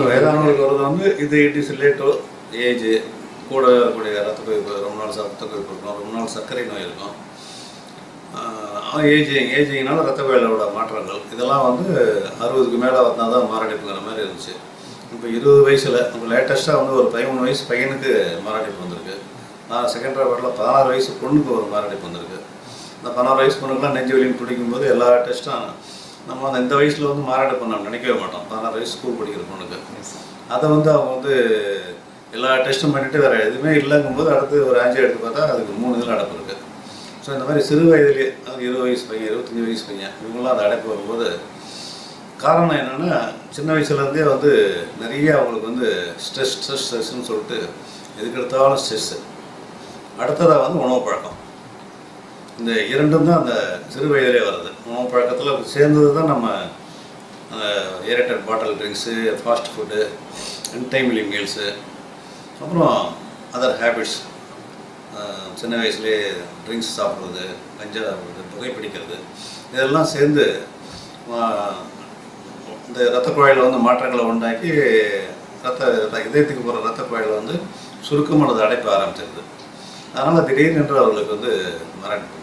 அவங்க வயதானவங்களுக்கு வர்றது வந்து இது இட் இஸ் ரிலேட்டோ ஏஜ் கூட இருக்கக்கூடிய ரத்த கொதிப்பு ரொம்ப நாள் ரத்த கொதிப்பு இருக்கும் ரொம்ப நாள் சர்க்கரை நோய் இருக்கும். ஏஜிங் ஏஜிங்னால ரத்த வேலையோட மாற்றங்கள். இதெல்லாம் வந்து அறுபதுக்கு மேலே வந்தால் தான் மாரடைப்புங்கிற மாதிரி இருந்துச்சு. இப்போ இருபது வயசில் இப்போ லேட்டஸ்ட்டாக வந்து ஒரு பதிமூணு வயசு பையனுக்கு மாரடைப்பு வந்திருக்கு. நான் செகண்ட் ராபர்ட்டில் பதினாறு வயசு பொண்ணுக்கு ஒரு மாரடைப்பு வந்திருக்கு. இந்த பதினாறு வயசு பொண்ணுக்குலாம் நெஞ்சு வலின்னு பிடிக்கும்போது எல்லா டெஸ்ட்டும் நம்ம அந்த இந்த வயசில் வந்து மாரடைப்பு நம்ம நினைக்கவே மாட்டோம். பதினாறு வயசு ஸ்கூல் படிக்கிற பொண்ணுக்கு. அதை வந்து அவங்க வந்து எல்லா டெஸ்ட்டும் பண்ணிவிட்டு வேறு எதுவுமே இல்லைங்கும்போது அடுத்து ஒரு ஆஞ்சி எடுத்து பார்த்தா அதுக்கு மூணு இதில் அடைப்பு இருக்குது ஸோ இந்த மாதிரி சிறு வயதிலே அது இருபது வயசு பையன் இருபத்தஞ்சி வயசு பையன் இவங்களாம் அந்த அடைப்பு வரும்போது காரணம் என்னென்னா சின்ன வயசுலேருந்தே வந்து நிறைய அவங்களுக்கு வந்து ஸ்ட்ரெஸ் ஸ்ட்ரெஸ் ஸ்ட்ரெஸ்ன்னு சொல்லிட்டு எதுக்கு எடுத்தாலும் ஸ்ட்ரெஸ்ஸு அடுத்ததாக வந்து உணவு பழக்கம். இந்த இரண்டும் தான் அந்த சிறு வயதிலே வருது உணவு பழக்கத்தில் சேர்ந்தது தான் நம்ம aerated bottle drinks fast food untimely meals அப்புறம் அதர் ஹேபிட்ஸ் சின்ன வயசுலேயே ட்ரிங்க்ஸ் சாப்பிட்றது கஞ்சா சாப்பிட்றது புகைப்பிடிக்கிறது இதெல்லாம் சேர்ந்து இந்த ரத்த குழாயில் வந்து மாற்றங்களை உண்டாக்கி ரத்த இதயத்துக்கு போகிற ரத்த குழாயில் வந்து சுருக்கமானது அடைப்ப ஆரம்பிச்சிருது. அதனால் திடீர்னு அவர்களுக்கு வந்து மரணம்